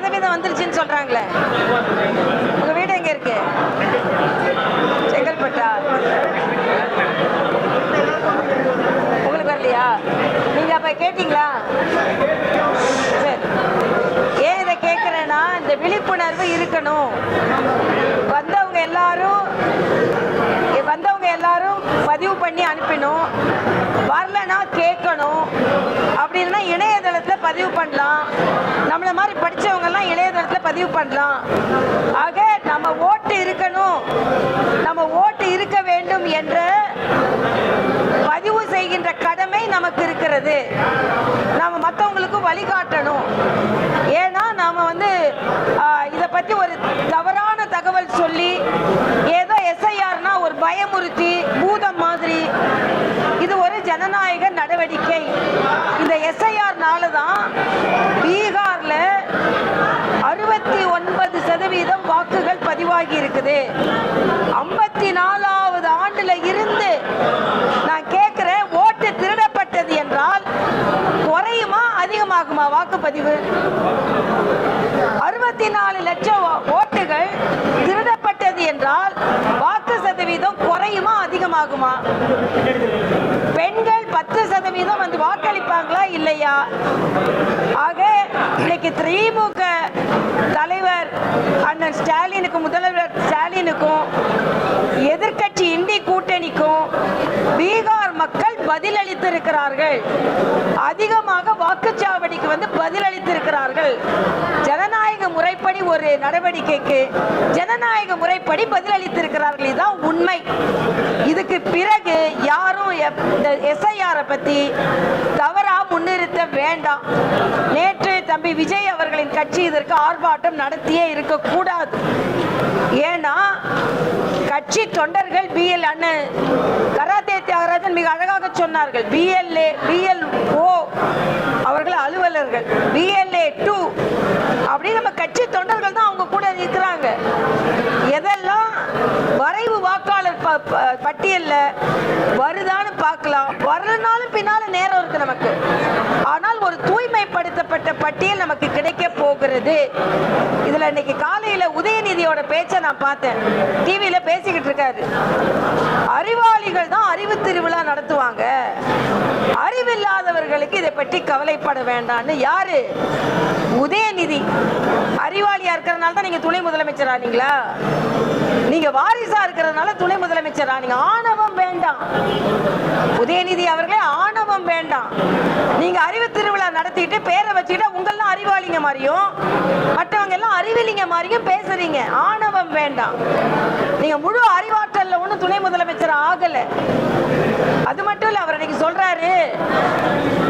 சதவீதம் வந்துருச்சுன்னு சொல்றாங்களே. உங்க வீடு எங்க இருக்கு? செங்கல்பட்டா உங்களுக்கு வரலையா? நீங்க அப்ப கேட்டீங்களா? சரி. ஏன் இதை கேட்குறேன்னா இந்த விழிப்புணர்வு இருக்கணும். வந்தவங்க எல்லாரும் வந்தவங்க எல்லாரும் பதிவு பண்ணி அனுப்பினோம் வரலன்னா கேட்கணும். அப்படி இல்லைன்னா இணையதளத்தில் பதிவு பண்ணலாம். எல்லாம் இணையதளத்தில் பதிவு பண்ணலாம். ஆக நம்ம ஓட்டு இருக்கணும். நம்ம ஓட்டு இருக்க வேண்டும் என்ற பதிவு செய்கின்ற கடமை நமக்கு இருக்கிறது. நம்ம மற்றவங்களுக்கு வழிகாட்டணும். ஏன்னா நாம் வந்து இதை பற்றி ஒரு தவறான தகவல் சொல்லி ஏதோ எஸ்ஐஆர்னா ஒரு பயமுறுத்தி பூதம் மாதிரி ஜனநாயக நடவடிக்கை. இந்த எஸ்ஐஆர்னால தான் பீகார்ல அறுபத்தி ஒன்பது சதவீதம் வாக்குகள் பதிவாகி இருக்குது. ஐம்பத்தி நாலாவது ஆண்டுல இருந்து நான் கேட்கிறேன் ஓட்டு திருடப்பட்டது என்றால் குறையுமா அதிகமாகுமா வாக்குப்பதிவு? அறுபத்தி நாலு லட்சம் ஓட்டுகள் திருடப்பட்டது என்றால் வாக்கு சதவீதம் குறையுமா அதிகமாகுமா பெண்கள் பத்து சதவீதம் வந்து வாக்களிப்பாங்களா இல்லையா? ஆக இன்னைக்கு திமுக தலைவர் அண்ணன் ஸ்டாலினுக்கும் முதல்வர் ஸ்டாலினுக்கும் எதிர்கட்சி இந்தி கூட்டணிக்கும் பீகார் மக்கள் பதிலளித்திருக்கிறார்கள். அதிகமாக வாக்குச்சாவடிக்கு வந்து பதிலளித்திருக்கிறார்கள். ஜனநாயக முறைப்படி ஒரு நடவடிக்கைக்கு ஜனநாயக முறைப்படி பதிலளித்திருக்கிறார்கள். இதுதான் உண்மை. இதுக்கு பிறகு யாரும் எஸ்ஐஆரை பத்தி தவறாக வேண்டாம் நேற்று தம்பி விஜய் அவர்களின் கட்சி இதற்கு ஆர்ப்பாட்டம் நடத்தியே இருக்கக்கூடாது. ஏன்னா கட்சி தொண்டர்கள் பிஎல் அண்ணன் கராத்தே தியாகராஜன் மிக அழகாக சொன்னார்கள். பிஎல்ஏ ஓ அவர்கள் அலுவலர்கள். பிஎல்ஏ டூ அப்படி நம்ம கட்சி தொண்டர்கள் தான் அவங்க கூட இருக்கிறாங்க எதெல்லாம் வரைவு வாக்காளர் ப- ப- பட்டியல்ல வருதான்னு பார்க்கலாம். வரலனாலும் பின்னால நேரம் இருக்கு நமக்கு. ஆனால் ஒரு தூய்மைப்படுத்தப்பட்ட பட்டியல் நமக்கு கிடைக்க போகிறது. இதுல இன்னைக்கு காலையில உதயநிதியோட பேச்சை நான் பார்த்தேன். டிவியில பேசிக்கிட்டு இருக்காரு. அறிவாளிகள் தான் அறிவு திருவிழா நடத்துவாங்க. அறிவில்லாதவர்களுக்கு இதை பற்றி கவலைப்பட வேண்டாம்னு யாரு? உதயநிதி. அறிவாளியா இருக்கிறதுனால தான் நீங்க துணை முதலமைச்சர் ஆனீங்களா நீங்க வாரிசா இருக்கிறதுனால துணை முதலமைச்சர் ஆனீங்க ஆணவம் வேண்டாம். உதயநிதி அவர்களே ஆணவம் வேண்டாம். நீங்க அறிவு திருவிழா நடத்திட்டு பேரை வச்சுக்கிட்டா உங்கெல்லாம் அறிவாளிங்க மாதிரியும் மற்றவங்க எல்லாம் அறிவிலிங்க மாதிரியும் பேசுறீங்க. ஆணவம் வேண்டாம். நீங்க முழு அறிவாற்றல்ல ஒன்றும் துணை முதலமைச்சர் ஆகல. அது மட்டும் இல்லை அவர் இன்னைக்கு சொல்றாரு.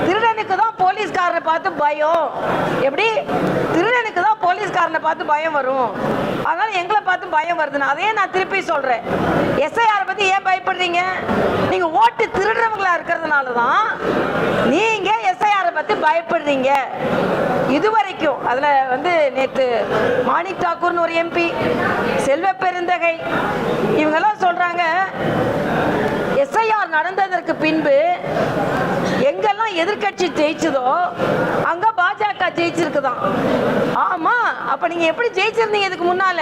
திருடனுக்கு தான் போலீஸ்காரனை பார்த்து பயம். எப்படி? திருடனுக்கு தான் போலீஸ்காரனை பார்த்து பயம் வரும். அதனால எங்களை பார்த்து பயம் வருதுன்னு. அதையே நான் திருப்பி சொல்றேன். எஸ்ஐஆரை பத்தி ஏன் பயப்படுறீங்க? நீங்க ஓட்டு திருடுறவங்களா இருக்கிறதுனால தான் நீங்க எஸ்ஐஆரை பத்தி பயப்படுறீங்க. இதுவரைக்கும் அதுல வந்து நேத்து மாணிக் தாக்கூர்னு ஒரு எம்பி செல்வ பெருந்தகை இவங்கெல்லாம் சொல்றாங்க எஸ்ஐஆர் நடந்ததற்கு பின்பு எங்கெல்லாம் எதிர்க்கட்சி ஜெயிச்சதோ அங்க பாஜக ஜெயிச்சிருக்குதான். ஆமா அப்ப நீங்க எப்படி ஜெயிச்சிருந்தீங்க இதுக்கு முன்னால?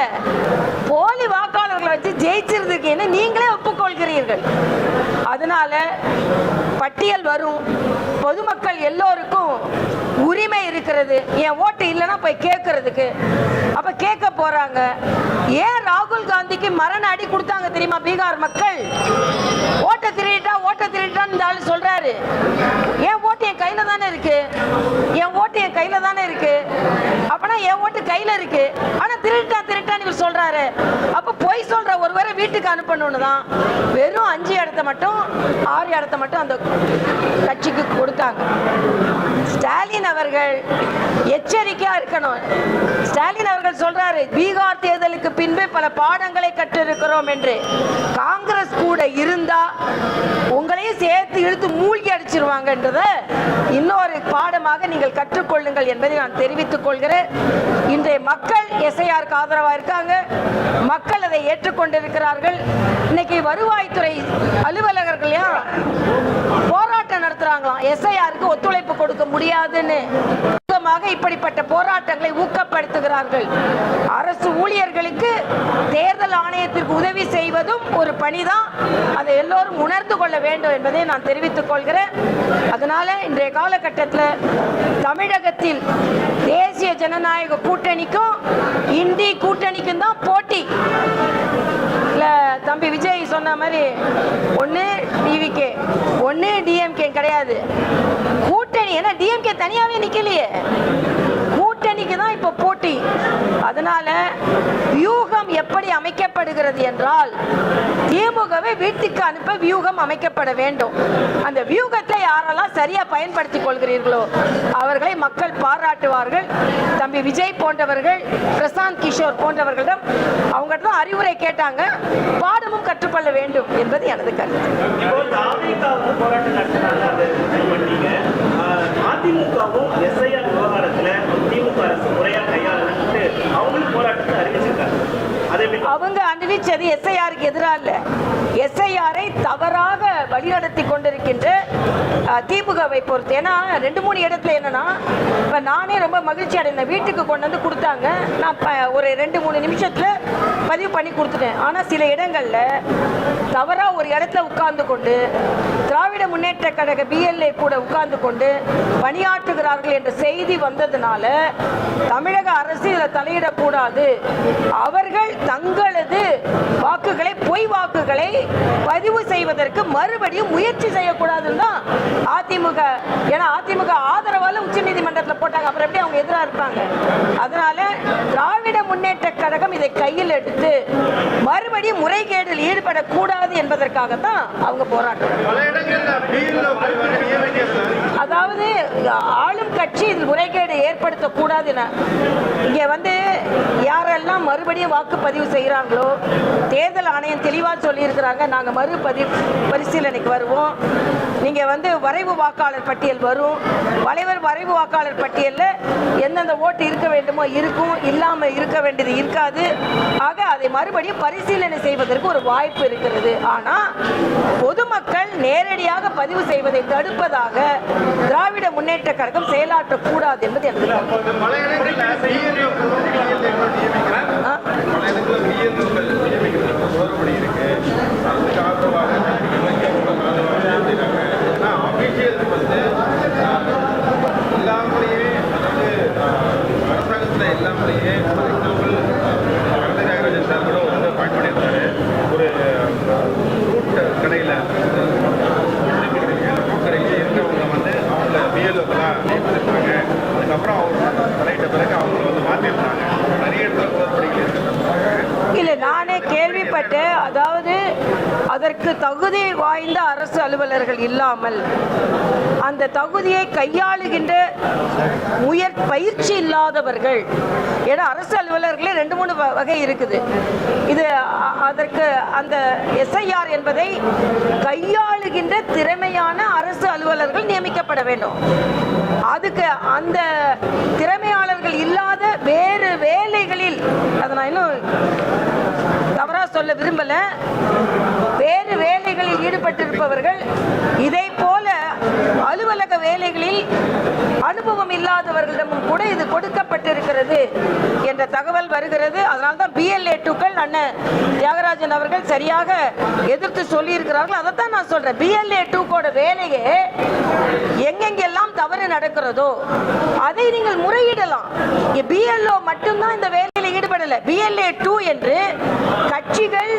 போலி வாக்காளர்களை வச்சு ஜெயிச்சிருந்தீங்கன்னு நீங்களே ஒப்புக்கொள்கிறீர்கள். அதனால பட்டியல் வரும். பொதுமக்கள் எல்லோருக்கும் உரிமை இருக்கிறது. என் ஓட்டு இல்லைன்னா போய் கேட்கறதுக்கு அப்ப கேட்க போறாங்க. ஏன் ராகுல் காந்திக்கு மரண அடி கொடுத்தாங்க தெரியுமா பீகார் மக்கள்? ஓட்டை திருடிட்டா ஓட்டை திருடிட்டான்னு இந்த சொல்றாரு. என் ஓட்டு என் கையில தானே இருக்கு. என் ஓட்டு என் கையில தான் தானே இருக்கு? அப்பனா என் ஓட்டு கையில இருக்கு. ஆனா திருட்டா திருட்டான்னு இவர் சொல்றாரு. அப்ப பொய் சொல்ற ஒருவரை வீட்டுக்கு அனுப்பணும்னு தான். வெறும் அஞ்சு இடத்த மட்டும் ஆறு இடத்த மட்டும் அந்த கட்சிக்கு கொடுத்தாங்க. ஸ்டாலின் அவர்கள் எச்சரிக்கையா இருக்கணும். ஸ்டாலின் அவர்கள் சொல்றாரு பீகார் தேர்தலுக்கு பின்பு பல பாடங்களை கற்றிருக்கிறோம் என்று. காங்கிரஸ் கூட இருந்தா உங்களையும் சேர்த்து இழுத்து மூழ்கி அடிச்சிருவாங்கன்றத இன்னொரு பாடமாக நீங்கள் கற்றுக்கொள்ளுங்கள் என்பதை நான் தெரிவித்துக் கொள்கிறேன். இன்றைய மக்கள் எஸ்ஐஆருக்கு ஆதரவாக இருக்காங்க. மக்கள் அதை ஏற்றுக்கொண்டிருக்கிறார்கள். இன்னைக்கு வருவாய்த்துறை அலுவலகர்கள் போராட்டம் நடத்துறாங்களாம். எஸ்ஐஆருக்கு ஒத்துழைப்பு கொடுக்க முடியாதுன்னு. மூலமாக இப்படிப்பட்ட போராட்டங்களை ஊக்கப்படுத்துகிறார்கள். அரசு ஊழியர்களுக்கு தேர்தல் ஆணையத்திற்கு உதவி செய்வதும் ஒரு பணிதான். அதை எல்லோரும் உணர்ந்து கொள்ள வேண்டும் என்பதை நான் தெரிவித்துக் கொள்கிறேன். அதனால இன்றைய காலகட்டத்தில் தமிழகத்தில் தேசிய ஜனநாயக கூட்டணிக்கும் இந்தி கூட்டணிக்கும் தான் போட்டி. இல்லை தம்பி விஜய் சொன்ன மாதிரி ஒன்று டிவிகே ஒன்று டிஎம்கே கிடையாது. கூட்டணி ஏன்னா டிஎம்கே தனியாகவே நிக்கலையே. கூட்டணிக்கு தான் இப்போ போட்டி. அதனால வியூகம் எப்படி அமைக்கப்படுகிறது என்றால் திமுகவை வீட்டுக்கு அனுப்ப வியூகம் அமைக்கப்பட வேண்டும். அந்த வியூகத்தை யாரெல்லாம் சரியா பயன்படுத்திக் கொள்கிறீர்களோ அவர்களை மக்கள் பாராட்டுவார்கள். தம்பி விஜய் போன்றவர்கள் பிரசாந்த் கிஷோர் போன்றவர்களிடம் அவங்ககிட்ட தான் அறிவுரை கேட்டாங்க பாடமும் கற்றுக்கொள்ள வேண்டும் என்பது எனது கருத்து. அதிமுகவும் அரசு முறையாக அவங்க அறிவிச்சது எஸ்ஐஆருக்கு எதிராக இல்ல. எஸ்ஐஆரை தவறாக வழிநடத்தி கொண்டிருக்கின்ற அஹ், திமுகவை பொறுத்து. ஏன்னா ரெண்டு மூணு இடத்துல என்னன்னா இப்ப நானே ரொம்ப மகிழ்ச்சி அடைந்தேன் வீட்டுக்கு கொண்டு வந்து கொடுத்தாங்க. நான் ப- ஒரு ரெண்டு மூணு நிமிஷத்துல பதிவு பண்ணி கொடுத்துட்டேன். ஆனா சில இடங்கள்ல தவறா ஒரு இடத்துல உட்கார்ந்து கொண்டு திராவிட முன்னேற்ற கழக பிஎல்ஏ கூட உட்கார்ந்து கொண்டு பணியாற்றுகிறார்கள் என்ற செய்தி வந்ததுனால தமிழக அரசு இதில் தலையிடக்கூடாது. அவர்கள் தங்களது வாக்குகளை பொய் வாக்குகளை பதிவு செய்வதற்கு மறுபடியும் முயற்சி செய்யக்கூடாதுன்னு தான் அதிமுக ஏன்னா அதிமுக ஆதரவால உச்ச நீதிமன்றத்தில் போட்டாங்க. அப்புறம் எப்படி அவங்க எதிராக இருப்பாங்க? அதனால திராவிட முன்னேற்ற கழகம் இதை கையில் எடுத்து மறுபடியும் முறைகேடில் ஈடுபடக்கூடாது என்பதற்காக தான் அவங்க போராட்டம். அதாவது ஆளும் கட்சி இதில் முறைகேடு ஏற்படுத்தக்கூடாது என. இங்கே வந்து யாரெல்லாம் மறுபடியும் வாக்குப்பதிவு செய்கிறாங்களோ தேர்தல் ஆணையம் தெளிவாக சொல்லியிருக்கிறாங்க. நாங்கள் மறுபதிவு பரிசீலனைக்கு வருவோம். நீங்கள் வந்து வரைவு வாக்காளர் பட்டியல் வரும். வளைவர் வரைவு வாக்காளர் பட்டியலில் எந்தெந்த ஓட்டு இருக்க வேண்டுமோ இருக்கும். இல்லாமல் இருக்க வேண்டியது இருக்காது. ஆக அதை மறுபடியும் பரிசீலனை செய்வதற்கு ஒரு வாய்ப்பு இருக்கிறது. ஆனால் பொதுமக்கள் நேரடியாக பதிவு செய்வதை தடுப்பதாக திராவிட முன்னேற்ற கழகம் செயலாற்றக்கூடாது என்பது எனது கருத்து. பல இடங்கள்ல பிஎல்ஓ நியமிக்கிறாங்க ஆ? பல இடங்கள்ல பிஎல்ஓக்கள் நியமிக்கிறது குளறுபடி இருக்கு அரசுக்கு ஆதரவாக இளைஞர்களுக்கு ஆதரவாக செய்றாங்க ஆனா அபிஷியல் வந்து ஆஹ், இல்லாமலேயே அதாவது ஆஹ், அரசாங்கத்துல இல்லாமலேயே ஃபார் எக்ஸாம்பிள் கருணை தியாகராஜன் சார் கூட வந்து பாயிண்ட் பண்ணியிருந்தாரு ஒரு ஃப்ரூட் கடையில் ஃப்ரூட் கடையில் இருக்கிறவங்க வந்து அவங்க பிஎல்ஓக்கெல்லாம் நியமிச்சிருக்காங்க அதுக்கப்புறம் அவங்க தலையிட்ட பிறகு அவங்க வந்து மாற்றிருக்காங்க நிறைய இடத்துல குளறுபடிகள் இருக்கிறதுனால இல்லை நானே கேள்விப்பட்டேன் அதாவது அதற்கு தகுதி வாய்ந்த அரசு அலுவலர்கள் இல்லாமல் அந்த தகுதியை கையாளுகின்ற உயர் பயிற்சி இல்லாதவர்கள். ஏன்னா அரசு அலுவலர்களே ரெண்டு மூணு வகை இருக்குது. இது அதற்கு அந்த எஸ்ஐஆர் என்பதை கையாளுகின்ற திறமையான அரசு அலுவலர்கள் நியமிக்கப்பட வேண்டும். அதுக்கு அந்த திறமையாளர்கள் இல்லாத வேறு வேலைகளில் அதை நான் இன்னும் தவறா சொல்ல விரும்பல. வேறு வேலைகளில் ஈடுபட்டிருப்பவர்கள் இதை போல அலுவலக வேலைகளில் அனுபவம் இல்லாதவர்களிடமும் கூட இது கொடுக்கப்பட்டிருக்கிறது என்ற தகவல் வருகிறது. அதனால்தான் பிஎல்ஏ டூக்கள் அண்ணன் தியாகராஜன் அவர்கள் சரியாக எதிர்த்து சொல்லியிருக்கிறார்கள். அதைத்தான் நான் சொல்றேன். பிஎல்ஏ டூக்கோட வேலையே எங்கெங்கெல்லாம் தவறு நடக்கிறதோ அதை நீங்கள் முறையிடலாம். பிஎல்ஓ மட்டும்தான் இந்த வேலை பண்ணல பிஎல்ஏ டூ என்று கட்சிகள்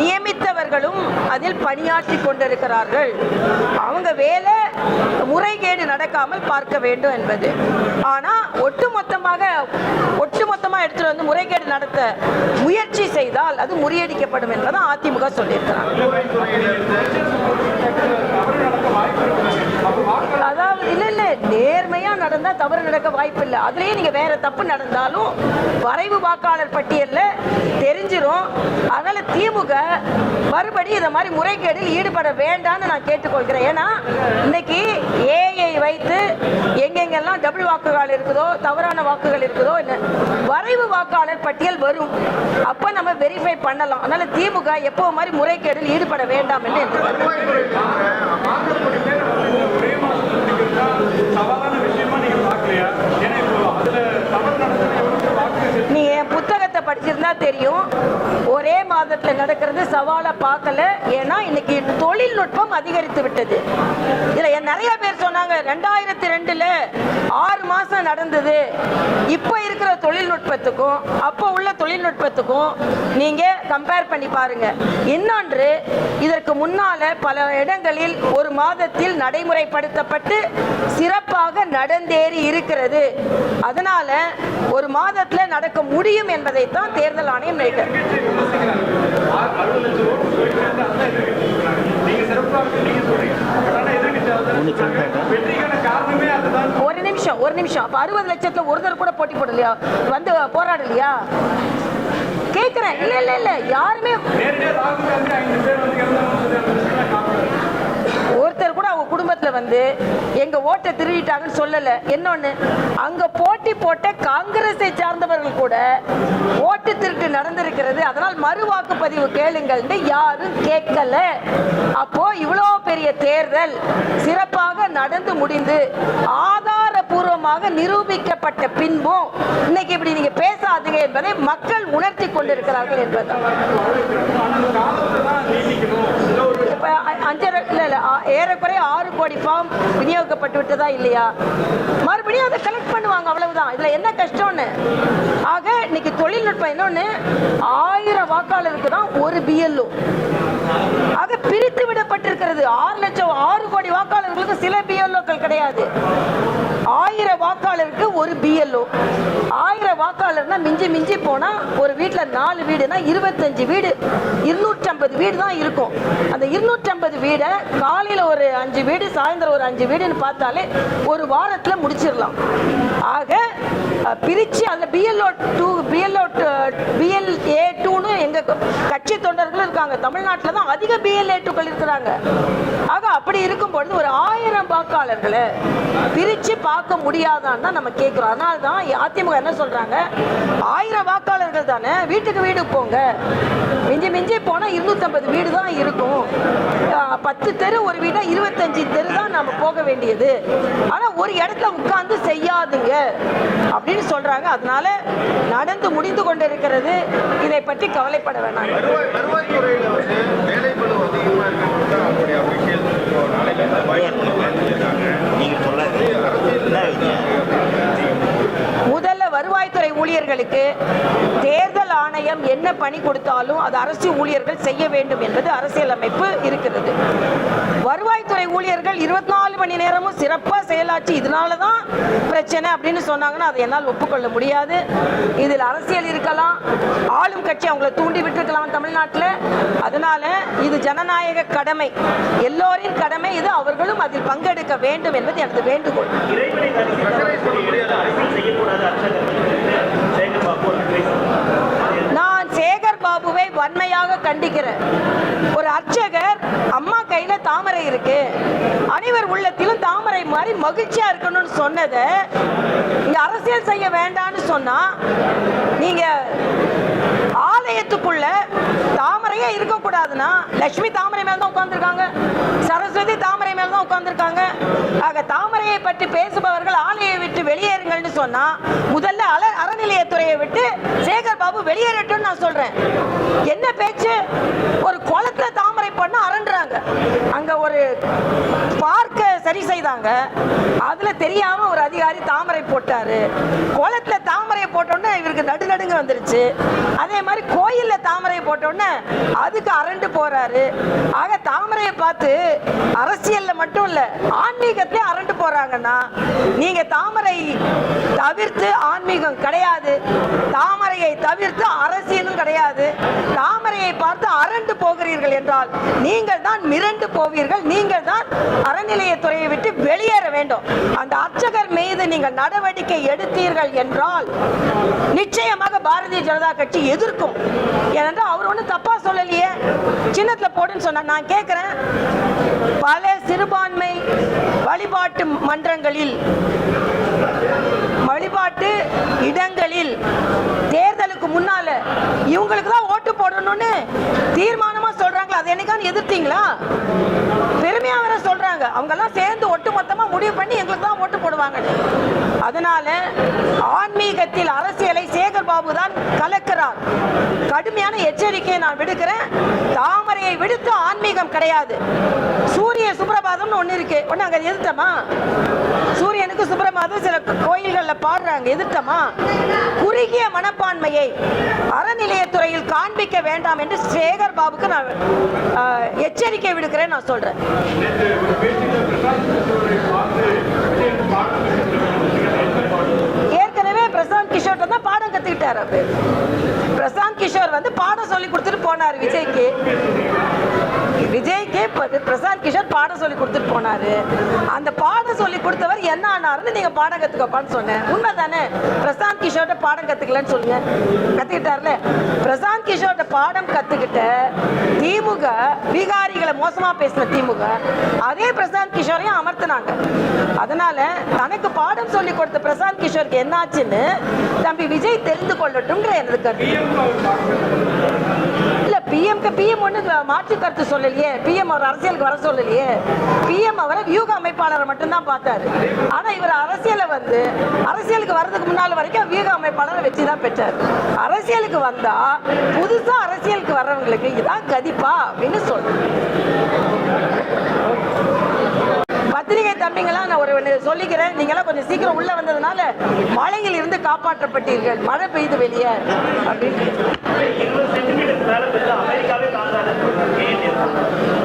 நியமித்தவர்களும் அதில் பணியாற்றி கொண்டிருக்கிறார்கள். அவங்க வேலை முறைகேடு நடக்காமல் பார்க்க வேண்டும் என்பது. ஆனால் ஒட்டுமொத்தமாக ஒட்டுமொத்தமாக எடுத்துட்டு வந்து முறைகேடு நடத்த முயற்சி செய்தால் அது முறியடிக்கப்படும் என்பதை அதிமுக சொல்லியிருக்கிறாங்க. நடந்தா தவறு நடக்க வாய்ப்பு இல்லை அதுலயே நீங்க வேற தப்பு நடந்தாலும் வரைவு வாக்காளர் பட்டியல்ல தெரிஞ்சிடும் அதனால திமுக மறுபடி இந்த மாதிரி முறைகேடில் ஈடுபட வேண்டாம்னு நான் கேட்டுக்கொள்கிறேன். ஏன்னா இன்னைக்கு ஏஐ வைத்து எங்கெங்கெல்லாம் டபுள் வாக்குகள் இருக்குதோ தவறான வாக்குகள் இருக்குதோ என்ன வரைவு வாக்காளர் பட்டியல் வரும். அப்ப நம்ம வெரிஃபை பண்ணலாம். அதனால திமுக எப்போ மாதிரி முறைகேடில் ஈடுபட வேண்டாம் என்று எதிர்பார்க்கிறேன். சவாலான விஷயமா நீங்க பார்க்கலையா ஏன்னா இப்போ அதுல தவறு நடந்தது எவ்வளவு வாக்கு நல்லா தெரியும் ஒரே நடக்கிற சவாலை பார்க்கல. ஏன்னா இன்னைக்கு தொழில்நுட்பம் அதிகரித்து விட்டது. இதில் என் நிறைய பேர் சொன்னாங்க ரெண்டாயிரத்தி ரெண்டில் ஆறு மாதம் நடந்தது. இப்போ இருக்கிற தொழில்நுட்பத்துக்கும் அப்போ உள்ள தொழில்நுட்பத்துக்கும் நீங்கள் கம்பேர் பண்ணி பாருங்க. இன்னொன்று இதற்கு முன்னால பல இடங்களில் ஒரு மாதத்தில் நடைமுறைப்படுத்தப்பட்டு சிறப்பாக நடந்தேறி இருக்கிறது. அதனால் ஒரு மாதத்தில் நடக்க முடியும் என்பதைத்தான் தேர்தல் ஆணையம் நினைக்கிறது ஒரு நிமிஷம் ஒரு நிமிஷம். அப்ப அறுபது லட்சத்துல ஒருத்தர் கூட போட்டி போடலையா? வந்து போராடலையா? கேக்குறேன். இல்ல இல்ல இல்ல. யாருமே ஒருத்தர் கூட அவங்க குடும்பத்தில் வந்து எங்கள் ஓட்டை திருடிட்டாங்கன்னு சொல்லலை. என்னொன்று அங்கே போட்டி போட்ட காங்கிரஸை சார்ந்தவர்கள் கூட ஓட்டு திருட்டு நடந்திருக்கிறது. அதனால் மறு வாக்குப்பதிவு கேளுங்கள்னு யாரும் கேட்கல. அப்போ இவ்வளோ பெரிய தேர்தல் சிறப்பாக நடந்து முடிந்து ஆதாரபூர்வமாக நிரூபிக்கப்பட்ட பின்பும் இன்னைக்கு இப்படி நீங்க பேசாதீங்க என்பதை மக்கள் உணர்த்தி கொண்டிருக்கிறார்கள் என்பதுதான். அஞ்சரை இல்ல இல்ல ஏறக்குறைய ஆறு கோடி ஃபார்ம் விநியோகிக்கப்பட்டு விட்டதா இல்லையா? மறுபடியும் அதை கலெக்ட் பண்ணுவாங்க அவ்வளவுதான். இதுல என்ன கஷ்டம்னு? ஆக இன்னைக்கு தொழில்நுட்பம் இன்னொன்னு ஆயிரம் வாக்காளருக்கு தான் ஒரு பிஎல்ஓ ஆக பிரித்து விடப்பட்டிருக்கிறது. ஆறு லட்சம் ஆறு கோடி வாக்காளர்களுக்கு சில பிஎல்ஓக்கள் கிடையாது. ஆயிரம் வாக்காளருக்கு ஒரு பிஎல்ஓ ஆயிரம் மிஞ்சி மிஞ்சி போனா ஒரு வீட்ல நாலு வீடுனா இருபத்தஞ்சு வீடு. இருநூற்றம்பது வீடு தான் இருக்கும். அந்த இருநூற்றம்பது வீடை காலையில ஒரு அஞ்சு வீடு சாயந்தரம் ஒரு அஞ்சு வீடுன்னு பார்த்தாலே ஒரு வாரத்துல முடிச்சிடலாம். ஆக பிரித்து அதில் பிஎல்ஓ டூ பிஎல்ஓ பிஎல்ஏ டூன்னு எங்கள் கட்சி தொண்டர்களும் இருக்காங்க. தமிழ்நாட்டில் தான் அதிக பிஎல்ஏ டூக்கள் இருக்கிறாங்க. ஆக அப்படி இருக்கும் பொழுது ஒரு ஆயிரம் வாக்காளர்களை பிரித்து பார்க்க முடியாதான்னு தான் நம்ம கேட்குறோம் அதனால தான் அதிமுக என்ன சொல்கிறாங்க ஆயிரம் வாக்காளர்கள் தானே வீட்டுக்கு வீடு போங்க. மிஞ்சி மிஞ்சி போனால் இருநூற்றம்பது வீடு தான் இருக்கும். பத்து தெரு ஒரு வீடா இருபத்தஞ்சு தெரு தான் நம்ம போக வேண்டியது. ஆனால் ஒரு இடத்துல உட்கார்ந்து செய்யாதுங்க. அப்படின்னு சொல்றாங்க. அதனால நடந்து முடிந்து கொண்டிருக்கிறது. இதை பற்றி கவலைப்பட வேணாம். வருவாய் வருவாய்த்துறையில வருவாய்த்துறை ஊழியர்களுக்கு தேர்தல் ஆணையம் என்ன பணி கொடுத்தாலும் அது அரசு ஊழியர்கள் செய்ய வேண்டும் என்பது அரசியலமைப்பு இருக்கிறது. வருவாய்த்துறை ஊழியர்கள் இருபத்தி நாலு மணி நேரமும் சிறப்பாக செயலாற்றி இதனால தான் பிரச்சனை அப்படின்னு சொன்னாங்கன்னா அதை என்னால் ஒப்புக்கொள்ள முடியாது. இதில் அரசியல் இருக்கலாம் ஆளும் கட்சி அவங்கள தூண்டி விட்டுருக்கலாம் தமிழ்நாட்டில். அதனால இது ஜனநாயக கடமை. எல்லோரின் கடமை இது அவர்களும் அதில் பங்கெடுக்க வேண்டும் என்பது எனது வேண்டுகோள். நான் சேகர் பாபுவை வன்மையாக கண்டிக்கிறேன். ஒரு அர்ச்சகர் அம்மா கையில தாமரை இருக்கு. அனைவர் உள்ளத்திலும் தாமரை மாதிரி மகிழ்ச்சியா இருக்கணும்னு சொன்னதை இங்க அரசியல் செய்ய வேண்டாம்னு சொன்னா நீங்க ஆலயத்துக்குள்ள தாமரையே இருக்கக்கூடாதுன்னா லட்சுமி தாமரை மேல தான் உட்காந்துருக்காங்க உட்கார்ந்துருக்காங்க ஆக தாமரையை பற்றி பேசுபவர்கள் ஆலையை விட்டு வெளியேறுங்கள்னு சொன்னா முதல்ல அல அறநிலையத்துறையை விட்டு சேகர் பாபு வெளியேறட்டும் நான் சொல்றேன். என்ன பேச்சு? ஒரு குளத்துல தாமரை பண்ண அரண்டுறாங்க அங்க ஒரு பார்க்க சரி செய்தாங்க. அதுல தெரியாம ஒரு அதிகாரி தாமரை போட்டாரு. குளத்துல தாமரையை போட்டோன்னே இவருக்கு நடு நடுங்க வந்துருச்சு. அதே மாதிரி கோயில்ல தாமரை போட்டோன்னே அதுக்கு அரண்டு போறாரு. ஆக தாமரையை பார்த்து அரசியல்ல மட்டும் இல்ல ஆன்மீகத்திலே அரண்டு போறாங்கன்னா நீங்க தாமரை தவிர்த்து ஆன்மீகம் கிடையாது. தாமரையை தவிர்த்து அரசியலும் கிடையாது. தாமரையை பார்த்து அரண்டு போகிறீர்கள் என்றால் நீங்கள் தான் மிரண்டு போவீர்கள். நீங்கள் தான் அறநிலையத்துறையை விட்டு வெளியேற வேண்டும். அந்த அர்ச்சகர் மீது நீங்கள் நடவடிக்கை எடுத்தீர்கள் என்றால் நிச்சயமாக பாரதிய ஜனதா கட்சி எதிர்க்கும். ஏனென்றால் அவர் ஒன்றும் தப்பா சொல்லலையே. சின்னத்தில் போடுன்னு சொன்னா நான் கேட்குறேன் பல சிறுபான்மை வழிபாட்டு மன்றங்களில் வழிபாட்டு இடங்களில் தேர்தலுக்கு முன்னால இவங்களுக்கு தான் ஓட்டு போடணும்னு தீர்மானமா சொல்றாங்களா? அதை என்னைக்கான எதிர்த்தீங்களா? பெருமையா வேற சொல்றாங்க. அவங்க எல்லாம் சேர்ந்து ஒட்டு மொத்தமா முடிவு பண்ணி எங்களுக்கு தான் ஓட்டு போடுவாங்க. அதனால ஆன்மீகத்தில் அரசியலை சேகர் பாபு தான் கலக்கிறார். கடுமையான எச்சரிக்கையை நான் விடுக்கிறேன். தாமரையை விடுத்து ஆன்மீகம் கிடையாது. சூரிய சுப்பிரபாதம்னு ஒன்று இருக்கு. ஒன்று அங்கே எதிர்த்தமா? சூரியனுக்கு சுப்பிரபாதம் சில கோயில்களில் பாடுறாங்க. எதிர்த்தமா? குறுகிய மனப்பான்மையை அறநிலையத்துறையில் காண்பிக்க வேண்டாம் என்று சேகர் பாபுக்கு நான் எச்சரிக்கை விடுக்கிறேன் நான் சொல்கிறேன் ஏற்கனவே பிரசாந்த் கிஷோர்ட்ட தான் பாடம் பேர் பிரசாந்த் கிஷோர் வந்து பாடம் சொல்லி கொடுத்துட்டு போனார் விஜய்க்கு. விஜய்க்கு பிரசாந்த் கிஷோர் பாடம் சொல்லி கொடுத்துட்டு போனாரு. அந்த பாடம் சொல்லி கொடுத்தவர் என்ன ஆனாருன்னு நீங்க பாடம் கத்துக்கப்பான்னு சொன்னேன். உண்மைதானே? பிரசாந்த் கிஷோர்ட்ட பாடம் கத்துக்கலன்னு சொல்லுங்க கத்துக்கிட்டார்ல? பிரசாந்த் கிஷோர்ட்ட பாடம் கத்துக்கிட்ட திமுக பீகாரிகளை மோசமா பேசின திமுக அதே பிரசாந்த் கிஷோரையும் அமர்த்தினாங்க. அதனால தனக்கு பாடம் சொல்லி கொடுத்த பிரசாந்த் கிஷோருக்கு என்னாச்சுன்னு தம்பி விஜய் தெரிந்து கொள்ளட்டும்ன்ற எனது கருத்து. இல்ல பிஎம் ஒன்று மாற்று கருத்து சொல்லலையே? பிஎம் அவர் அரசியலுக்கு வர சொல்லலையே? பிஎம் அவரை வியூக அமைப்பாளரை மட்டும்தான் பார்த்தாரு. ஆனால் இவர் அரசியலை வந்து அரசியலுக்கு வர்றதுக்கு முன்னால் வரைக்கும் வியூக அமைப்பாளரை வச்சு தான் பெற்றார். அரசியலுக்கு வந்தால் புதுசா அரசியலுக்கு வர்றவங்களுக்கு இதான் கதிப்பா அப்படின்னு சொல்றேன் பத்திரிகை தம்பிங்களா நான் ஒரு சொல்லிக்கிறேன். நீங்களாம் கொஞ்சம் சீக்கிரம் உள்ள வந்ததுனால மழையில் இருந்து காப்பாற்றப்பட்டீர்கள். மழை பெய்து வெளியே. அப்படின்னு.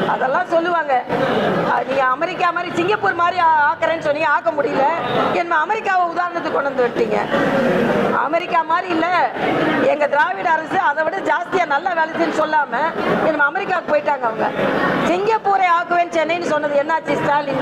அதெல்லாம் சொல்லுவாங்க. நீங்கள் நீங்க அமெரிக்கா மாதிரி சிங்கப்பூர் மாதிரி ஆக்குறேன்னு சொன்னீங்க ஆக்க முடியல. என்ன அமெரிக்காவை உதாரணத்துக்கு கொண்டு வந்து விட்டீங்க. அமெரிக்கா மாதிரி இல்ல. எங்க திராவிட அரசு அதை விட ஜாஸ்தியா நல்ல வேலை செஞ்சு சொல்லாம என்ன அமெரிக்காவுக்கு போயிட்டாங்க அவங்க. சிங்கப்பூரை ஆக்குவேன் சென்னைன்னு சொன்னது என்னாச்சு ஸ்டாலின்?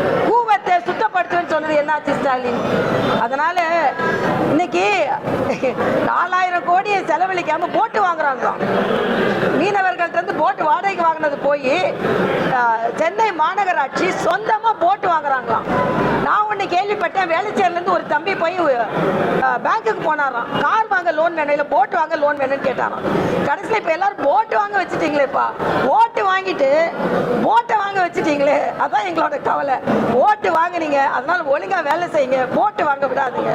கூவத்தை சுத்தப்படுத்துவேன்னு சொன்னது என்னாச்சு ஸ்டாலின்? அதனால இன்னைக்கு நாலாயிரம் கோடியை செலவழிக்காம போட்டு வாங்குறாங்களாம். மீனவர்கள்ட்ட இருந்து போட்டு வாடகைக்கு வாங்கினது போய் சென்னை மாநகராட்சி சொந்தமா போட்டு வாங்குறாங்களாம். நான் ஒண்ணு கேள்விப்பட்டேன் வேலைச்சேரில இருந்து ஒரு தம்பி போய் பேங்க்குக்கு போனாராம். கார் வாங்க லோன் வேணும் இல்ல போட்டு வாங்க லோன் வேணும்னு கேட்டாராம். கடைசியில் இப்ப எல்லாரும் போட்டு வாங்க வச்சுட்டீங்களேப்பா ஓட்டு வாங்கிட்டு போட்டை வாங்க வச்சுட்டீங்களே அதான் எங்களோட கவலை. ஓட்டு வாங்குனீங்க. அதனால ஒழுங்கா வேலை செய்யுங்க. போட்டு வாங்க விடாதீங்க.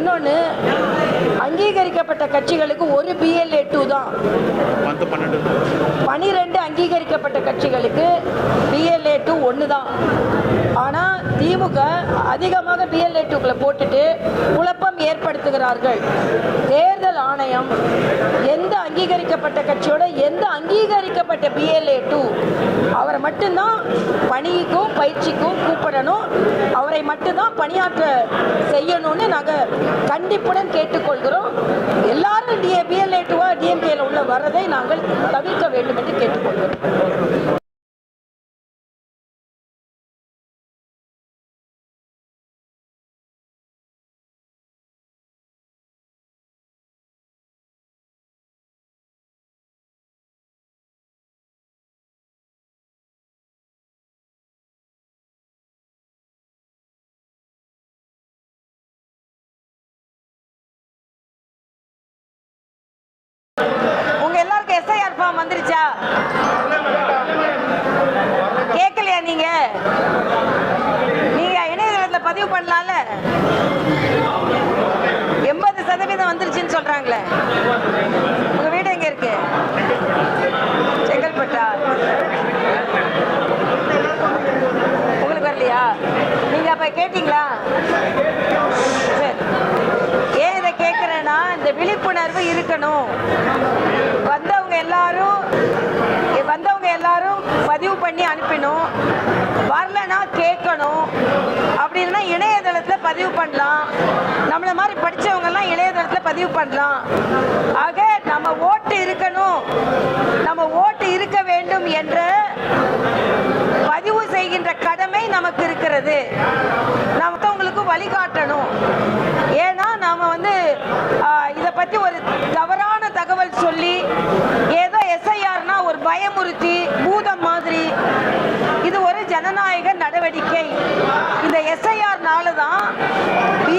இன்னொன்னு அங்கீகரிக்கப்பட்ட கட்சிகளுக்கு ஒரு பிஎல்ஏ டூ தான். பனிரெண்டு அங்கீகரிக்கப்பட்ட கட்சிகளுக்கு பிஎல்ஏ டூ ஒன்று தான். ஆனால் திமுக அதிகமாக பிஎல்ஏ டூக்களை போட்டுட்டு குழப்பம் ஏற்படுத்துகிறார்கள். தேர்தல் ஆணையம் எந்த அங்கீகரிக்கப்பட்ட கட்சியோட எந்த அங்கீகரிக்கப்பட்ட பிஎல்ஏ டூ அவரை மட்டும்தான் பணிக்கும் பயிற்சிக்கும் கூப்பிடணும். அவரை மட்டும்தான் பணியாற்ற செய்யணும்னு நாங்கள் கண்டிப்புடன் கேட்டுக்கொள்கிறோம். எல்லாரும் டிஏ பிஎல்ஏ டூவா டிஎம்கேல உள்ள வரதை நாங்கள் தவிர்க்க வேண்டும் என்று கேட்டுக்கொள்கிறோம். பண்ணலாம்ல? எண்பது சதவீதம் வந்துருச்சுன்னு சொல்றாங்களே. உங்க வீடு எங்க இருக்கு? செங்கல்பட்டா உங்களுக்கு வரலையா? நீங்க அப்ப கேட்டீங்களா? சரி. ஏன் இதை கேட்குறேன்னா இந்த விழிப்புணர்வு இருக்கணும். வந்தவங்க எல்லாரும் வந்தவங்க எல்லாரும் பதிவு பண்ணி அனுப்பணும். வரலன்னா கேட்கணும். அப்படின்னா இணையதளத்தில் பதிவு பண்ணலாம். நம்மளை மாதிரி படித்தவங்கெல்லாம் இளையதளத்தில் பதிவு பண்ணலாம். ஆக நம்ம ஓட்டு இருக்கணும். நம்ம ஓட்டு இருக்க வேண்டும் என்ற பதிவு செய்கின்ற கடமை நமக்கு இருக்கிறது. நமக்கு மற்றவங்களுக்கு வழிகாட்டணும். ஏன்னா நாம் வந்து இதை பற்றி ஒரு தவறான தகவல் சொல்லி ஏதோ எஸ்ஐஆர்னா ஒரு பயமுறுத்தி பூதம் மாதிரி இது ஒரு ஜனநாயக நடவடிக்கை. இந்த எஸ்ஐஆர்னால தான் பி